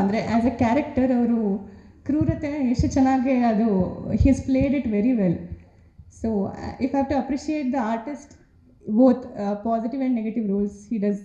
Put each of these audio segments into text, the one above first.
ಅಂದರೆ as A character ಅವರು ಕ್ರೂರತೆ ಎಷ್ಟು ಚೆನ್ನಾಗಿ ಅದು his played it very well so if have to appreciate the artist both positive and negative roles he does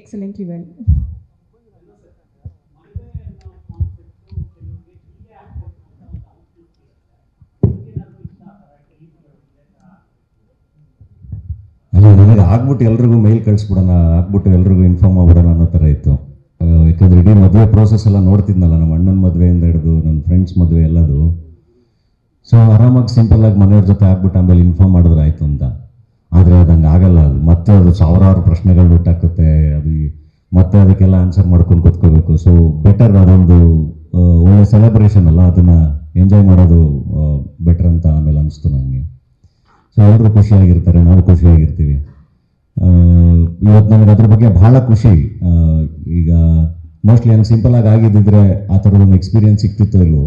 excellently well ಅಲ್ಲ ಆಗ್ಬಿಟ್ಟು ಎಲ್ರಿಗೂ ಮೇಲ್ ಕಳಿಸ್ಬಿಡೋಣ, ಆಗ್ಬಿಟ್ಟು ಎಲ್ರಿಗೂ ಇನ್ಫಾರ್ಮ್ ಆಗ್ಬಿಡೋಣ ಅನ್ನೋ ಥರ ಇತ್ತು. ಯಾಕಂದ್ರೆ ಇಡೀ ಮದುವೆ ಪ್ರೋಸೆಸ್ ಎಲ್ಲ ನೋಡ್ತಿದ್ನಲ್ಲ, ನಮ್ಮ ಅಣ್ಣನ ಮದುವೆಯಿಂದ ಹಿಡಿದು ನನ್ನ ಫ್ರೆಂಡ್ಸ್ ಮದುವೆ ಎಲ್ಲದು. ಸೊ ಆರಾಮಾಗಿ ಸಿಂಪಲ್ಲಾಗಿ ಮನೆಯವ್ರ ಜೊತೆ ಆಗ್ಬಿಟ್ಟು ಆಮೇಲೆ ಇನ್ಫಾರ್ಮ್ ಮಾಡಿದ್ರೆ ಆಯಿತು ಅಂತ. ಆದರೆ ಅದು ಹಂಗೆ ಆಗಲ್ಲ. ಅದು ಮತ್ತೆ ಅದು ಸಾವಿರಾರು ಪ್ರಶ್ನೆಗಳು ಹುಟ್ಟಾಕುತ್ತೆ ಅದು ಮತ್ತೆ ಅದಕ್ಕೆಲ್ಲ ಆನ್ಸರ್ ಮಾಡ್ಕೊಂಡು ಕೂತ್ಕೋಬೇಕು. ಸೊ ಬೆಟರ್ ಅದೊಂದು ಒಳ್ಳೆ ಸೆಲೆಬ್ರೇಷನ್ ಅಲ್ಲ. ಅದನ್ನು ಎಂಜಾಯ್ ಮಾಡೋದು ಬೆಟರ್ ಅಂತ ಆಮೇಲೆ ಅನಿಸ್ತು ನನಗೆ ಸೊ ಎಲ್ಲರೂ ಖುಷಿಯಾಗಿರ್ತಾರೆ. ನಾವು ಖುಷಿಯಾಗಿರ್ತೀವಿ. ಇವತ್ತು ನನಗೆ ಅದ್ರ ಬಗ್ಗೆ ಬಹಳ ಖುಷಿ. ಮೋಸ್ಟ್ಲಿ ಹಂಗೆ ಸಿಂಪಲಾಗಿ ಆಗಿದ್ದಿದ್ರೆ ಆ ಥರದ ಒಂದು ಎಕ್ಸ್ಪೀರಿಯನ್ಸ್ ಸಿಕ್ತಿತ್ತು ಇಲ್ಲೂ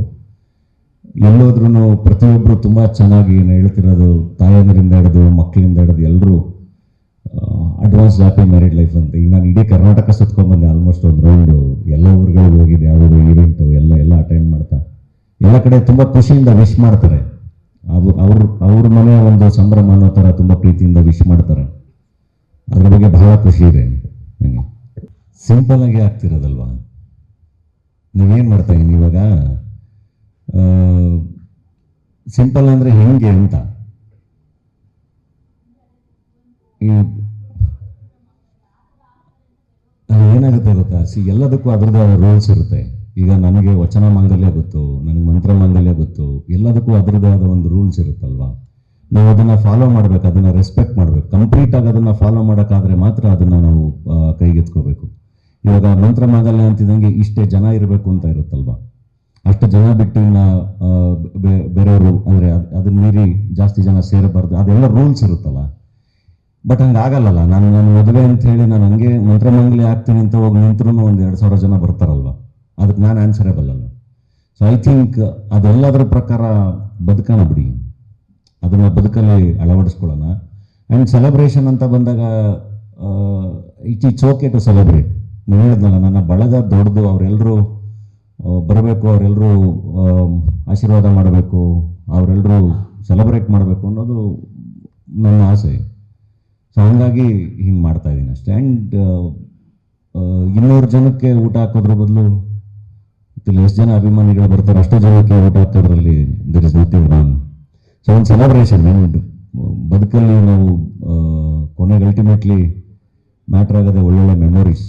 ಎಲ್ಲೋದ್ರೂ ಪ್ರತಿಯೊಬ್ಬರು ತುಂಬ ಚೆನ್ನಾಗಿ ಏನು ಹೇಳ್ತಿರೋದು, ತಾಯಂದರಿಂದ ಹಿಡಿದು ಮಕ್ಕಳಿಂದ ಹಿಡಿದು ಎಲ್ಲರೂ ಅಡ್ವಾನ್ಸ್ ಜಾತಿ ಮ್ಯಾರಿಡ್ ಲೈಫ್ ಅಂತ. ಈಗ ನಾನು ಇಡೀ ಕರ್ನಾಟಕ ಸುತ್ಕೊಂಡ್ಬಂದೆ ಆಲ್ಮೋಸ್ಟ್ ಒಂದು ರೌಂಡು ಎಲ್ಲ ಊರುಗಳಿಗೆ ಹೋಗಿದ್ದೆ ಯಾವುದೋ ಈವೆಂಟು ಎಲ್ಲ ಎಲ್ಲ ಅಟೆಂಡ್ ಮಾಡ್ತಾ. ಎಲ್ಲ ಕಡೆ ತುಂಬ ಖುಷಿಯಿಂದ ವಿಶ್ ಮಾಡ್ತಾರೆ. ಅದು ಅವ್ರ ಅವ್ರ ಮನೆಯ ಒಂದು ಸಂಭ್ರಮ ಅನ್ನೋ ಥರ ತುಂಬ ಪ್ರೀತಿಯಿಂದ ವಿಶ್ ಮಾಡ್ತಾರೆ. ಅದ್ರ ಬಗ್ಗೆ ಬಹಳ ಖುಷಿ ಇದೆ ನನಗೆ ಸಿಂಪಲ್ ಆಗಿ ಆಗ್ತಿರೋದಲ್ವಾ? ನೀವೇನು ಮಾಡ್ತಾ ಇದ್ದೀನಿ ಇವಾಗ ಸಿಂಪಲ್ ಅಂದರೆ ಹೆಂಗೆ ಅಂತ? ಏನಾಗುತ್ತೆ ಗೊತ್ತಾ? ಸಿ, ಎಲ್ಲದಕ್ಕೂ ಅದ್ರದ್ದು ರೂಲ್ಸ್ ಇರುತ್ತೆ. ಈಗ ನನಗೆ ವಚನ ಮಾಂಗಲ್ಯ ಗೊತ್ತು, ನನಗೆ ಮಂತ್ರ ಮಾಂಗಲ್ಯ ಗೊತ್ತು, ಎಲ್ಲದಕ್ಕೂ ಅದರದೇ ಆದ ಒಂದು ರೂಲ್ಸ್ ಇರುತ್ತಲ್ವಾ? ನಾವು ಅದನ್ನು ಫಾಲೋ ಮಾಡಬೇಕು, ಅದನ್ನು ರೆಸ್ಪೆಕ್ಟ್ ಮಾಡಬೇಕು. ಕಂಪ್ಲೀಟಾಗಿ ಅದನ್ನು ಫಾಲೋ ಮಾಡೋಕ್ಕಾದ್ರೆ ಮಾತ್ರ ಅದನ್ನು ನಾವು ಕೈಗೆತ್ಕೋಬೇಕು. ಇವಾಗ ಮಂತ್ರ ಮಾಂಗಲ್ಯ ಅಂತಿದ್ದಂಗೆ ಇಷ್ಟೇ ಜನ ಇರಬೇಕು ಅಂತ ಇರುತ್ತಲ್ವಾ? ಅಷ್ಟು ಜನ ಬಿಟ್ಟು ಇನ್ನು ಬೇರೆಯವರು ಅಂದರೆ ಅದನ್ನ ಮೀರಿ ಜಾಸ್ತಿ ಜನ ಸೇರಬಾರ್ದು, ಅದೆಲ್ಲ ರೂಲ್ಸ್ ಇರುತ್ತಲ್ಲ? ಬಟ್ ಹಂಗೆ ಆಗಲ್ಲಲ್ಲ ನಾನು ನಾನು ಮದುವೆ ಅಂತ ಹೇಳಿ ನಾನು ಹಂಗೆ ಮಂತ್ರಮಂಗಲಿ ಆಗ್ತೀನಿ ಅಂತ ಹೋಗಿ ನಿಂತ್ರೂ ಒಂದು ಎರಡು ಸಾವಿರ ಜನ ಬರ್ತಾರಲ್ವ? ಅದಕ್ಕೆ ನಾನು ಆನ್ಸರೇಬಲ್ ಅಲ್ಲ. ಸೊ ಐ ಥಿಂಕ್ ಅದೆಲ್ಲದರ ಪ್ರಕಾರ ಬದುಕೋಣ ಬಿಡಿ. ಅದನ್ನು ಬದುಕಲ್ಲಿ ಅಳವಡಿಸ್ಕೊಳ್ಳೋಣ. ಆ್ಯಂಡ್ ಸೆಲೆಬ್ರೇಷನ್ ಅಂತ ಬಂದಾಗ it it's okay to celebrate ನೀವು ಹೇಳಿದ್ನಲ್ಲ, ನನ್ನ ಬಳಗ ದೊಡ್ಡದು ಅವರೆಲ್ಲರೂ ಬರಬೇಕು ಅವರೆಲ್ಲರೂ ಆಶೀರ್ವಾದ ಮಾಡಬೇಕು ಅವರೆಲ್ಲರೂ ಸೆಲೆಬ್ರೇಟ್ ಮಾಡಬೇಕು ಅನ್ನೋದು ನನ್ನ ಆಸೆ. ಸೊ ಹಂಗಾಗಿ ಹಿಂಗೆ ಮಾಡ್ತಾ ಇದ್ದೀನಿ ಅಷ್ಟೇ. ಆ್ಯಂಡ್ ಇನ್ನೂರು ಜನಕ್ಕೆ ಊಟ ಹಾಕೋದ್ರ ಬದಲು ಇಲ್ಲಿ ಎಷ್ಟು ಜನ ಅಭಿಮಾನಿಗಳು ಬರ್ತಾರೆ, ಅಷ್ಟು ಜನಕ್ಕೆ ಊಟ ಹಾಕೋದ್ರಲ್ಲಿ there is nothing wrong so ಒಂದು ಸೆಲೆಬ್ರೇಷನ್ ಬದುಕಲ್ಲಿ ನಾವು ಕೊನೆಗೆ ಅಲ್ಟಿಮೇಟ್ಲಿ ಮ್ಯಾಟ್ರ್ ಆಗೋದೇ ಒಳ್ಳೊಳ್ಳೆ ಮೆಮೊರೀಸ್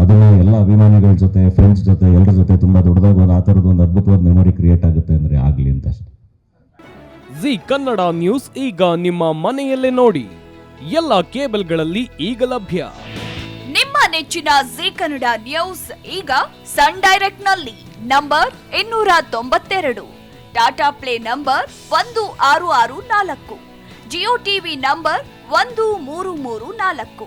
ಅದನ್ನು ಎಲ್ಲ ಅಭಿಮಾನಿಗಳ ಜೊತೆ ಫ್ರೆಂಡ್ಸ್ ಜೊತೆ ಎಲ್ಲರ ಜೊತೆ ತುಂಬ ದೊಡ್ಡದಾಗಿ ಒಂದು ಆ ಥರದ್ದು ಒಂದು ಅದ್ಭುತವಾದ ಮೆಮೊರಿ ಕ್ರಿಯೇಟ್ ಆಗುತ್ತೆ ಅಂದರೆ ಆಗಲಿ ಅಂತ ಅಷ್ಟೆ. ಜಿ ಕನ್ನಡ ನ್ಯೂಸ್ ಈಗ ನಿಮ್ಮ ಮನೆಯಲ್ಲೇ ನೋಡಿ. ಎಲ್ಲ ಕೇಬಲ್ಗಳಲ್ಲಿ ಈಗ ಲಭ್ಯ. ನಿಮ್ಮ ನೆಚ್ಚಿನ ಜಿ ಕನ್ನಡ ನ್ಯೂಸ್ ಈಗ ಸನ್ ಡೈರೆಕ್ಟ್ನಲ್ಲಿ ನಂಬರ್ ಇನ್ನೂರ ತೊಂಬತ್ತೆರಡು. ಟಾಟಾ ಪ್ಲೇ ನಂಬರ್ ಒಂದು ಆರು ಆರು ನಾಲ್ಕು. ಜಿಯೋ ಟಿವಿ ನಂಬರ್ ಒಂದು ಮೂರು ಮೂರು ನಾಲ್ಕು.